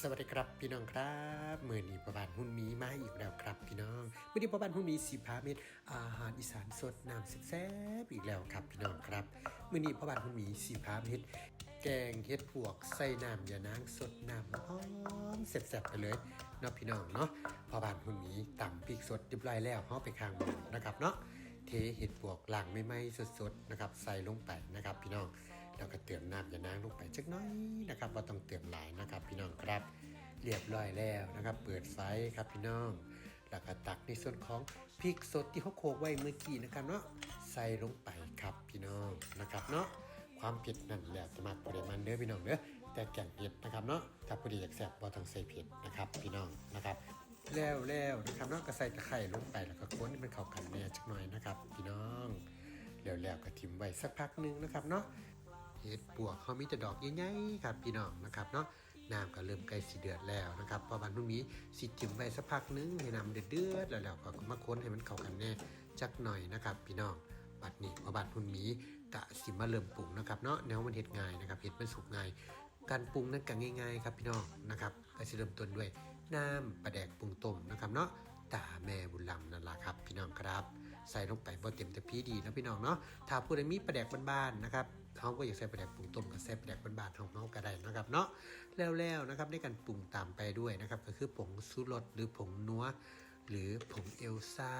สวัสดีครับพี่น้องครับเมื่อนี้ประบานหุ้นมีมาอีกแล้วครับ พี่น้องเมื่อนี้ประบานหุ้นมีสิพาเม็ดอาหารอีสานสดน้ำแซ่บอีกแล้วครับพี่น้องครับเมื่อนี้ประบานหุ้นมีสิพาเม็ดแกงเห็ดปวกใส่น้ำยานางสดน้ำหอมแซ่บๆไปเลยเนาะพี่น้องเนาะพอบานหุ้นมีตำพริกสดเรียบร้อยแล้วเอาไปข้างหมูนะครับเนาะเทเห็ดปวกหลังไม่ไหม้สดๆนะครับใส่ลงไปนะครับพี่น้อง เติมน้ำยานางลงไปจักน้อยนะครับว่าต้องเติมหลายนะครับ พี่น้องครับ เรียบร้อยแล้วนะครับ เปิดไฟครับพี่น้อง แล้วก็ตักในส่วนของพริกสดที่เขาโขลกไว้เมื่อกี้นะครับเนาะใส่ลงไปครับพี่น้องนะครับเนาะความเผ็ดนั่นแหละจะมาปริมาณเด้อพี่น้องเด้อแต่แกงเผ็ดนะครับเนาะถ้าพอดีอยากแซ่บบ่ต้องใส่เผ็ดนะครับพี่น้องนะครับแล้วแล้วนะครับเนาะก็ใส่ตะไคร้ลงไปแล้วก็คนให้มันเข้ากันแน่จักหน่อยนะครับ พี่น้องแล้วแล้วก็ทิ้งไว้สักพักหนึงนะครับเนาะ เห็ดปวกเขามีแต่ดอกใหญ่ๆครับพี่น้องนะครับเนาะน้ำก็เริ่มใกล้สีเดือดแล้วนะครับพอบันพรุ่งนี้สิจิ้มไว้สักพักนึงให้น้ำเดือดๆแล้วแล้วก็มาค้นให้มันเข้ากันแน่จักหน่อยนะครับพี่น้องบัดนี้พอบันพรุ่งนี้กะสิมาเริ่มปรุงนะครับเนาะแนวมันเห็ดง่ายนะครับเห็ดมันสุกง่ายการปรุงนั้นก็ง่ายๆครับพี่น้องนะครับก็จะเริ่มต้นด้วยน้ำปลาแดกปรุงต้มนะครับเนาะตาแม่บุญลำนั่นแหละครับพี่น้องครับ ใส่ลงไปบ่เต็มแต่พี่ดีนะพี่น้องเนาะถ้าผู้ใดมีปลาแดกบ้านๆนะครับ เขาก็อยากใส่ปลาแดกปรุงต้มก็ใส่ปลาแดกบ้านๆของเขาก็ได้นะครับเนาะแล้วๆนะครับในการปรุงตามไปด้วยนะครับ ก็คือผงซูรสหรือผงนัวหรือผงเอลซ่า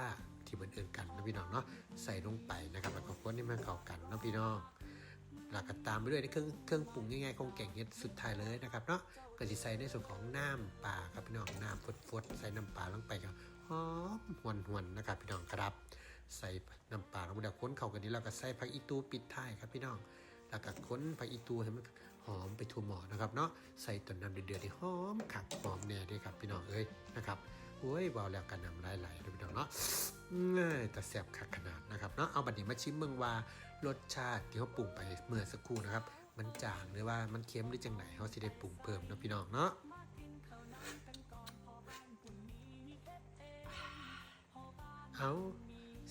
ที่เหมือนเอินกันนะพี่น้องเนาะใส่ลงไปนะครับแล้วก็คนให้มันเข้ากันนะพี่น้องหลักก็ตามไปด้วยในเครื่องเครื่องปรุงง่ายๆของแกงเห็ดสุดท้ายเลยนะครับเนาะก็จะใส่ในส่วนของน้ำปลาครับพี่น้องน้ำฟดๆใส่น้ำปลาลงไปก็หอมหวนๆนนะครับพี่น้องครับ ใส่น้ำปลาลงไปเดี๋ยวค้นเข้ากันนี้แล้วก็ใส่ผักอีตูปิดท้ายครับพี่น้อง แล้วก็ค้นผักอีตูให้มันหอมไปทั่วหมอนะครับเนาะใส่ต้นน้ำเดือดๆที่หอมขักหอมแน่ด้วยครับพี่น้องเอ้ยนะครับโอ้ยเบาแล้วกันน้ำไหลเลยพี่น้องเนาะเอ้ยแต่แซ่บคักขนาดนะครับเนาะเอาบัดนี้มาชิมเมืองว่ารสชาติที่เขาปรุงไปเมื่อสักครู่นะครับ มันจางหรือว่ามันเค็มหรือจังไหนเขาสิได้ปรุงเพิ่มนะพี่น้องเนาะเอา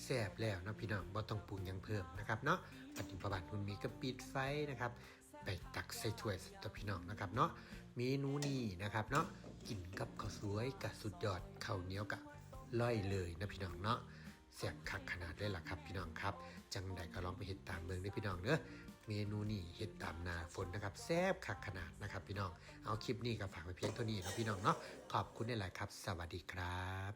แสบแล้วนะพี่น้องบ่ต้องปรุงยังเพิ่มนะครับเนาะปฏิบัติคุณมีก็ปิดไฟนะครับไปตักใส่ถ้วยตัวพี่น้องนะครับเนาะเมนูนี้นะครับเนาะกินกับข้าวสวยกับสุดยอดข้าวเหนียวกับล่อยเลยนะพี่น้องเนาะแสบคักขนาดเลยล่ะครับ พี่น้องครับ จังใดก็ลองไปเห็ดตามเมืองด้พี่น้องเนอะเมนูนี้เห็ดตามนาฝนนะครับแซบคักขนาดนะครับ พี่น้องเอาคลิปนี้ก็ฝากไว้เพียงเท่านี้นะพี่น้องเนาะขอบคุณในหลายครับ สวัสดีครับ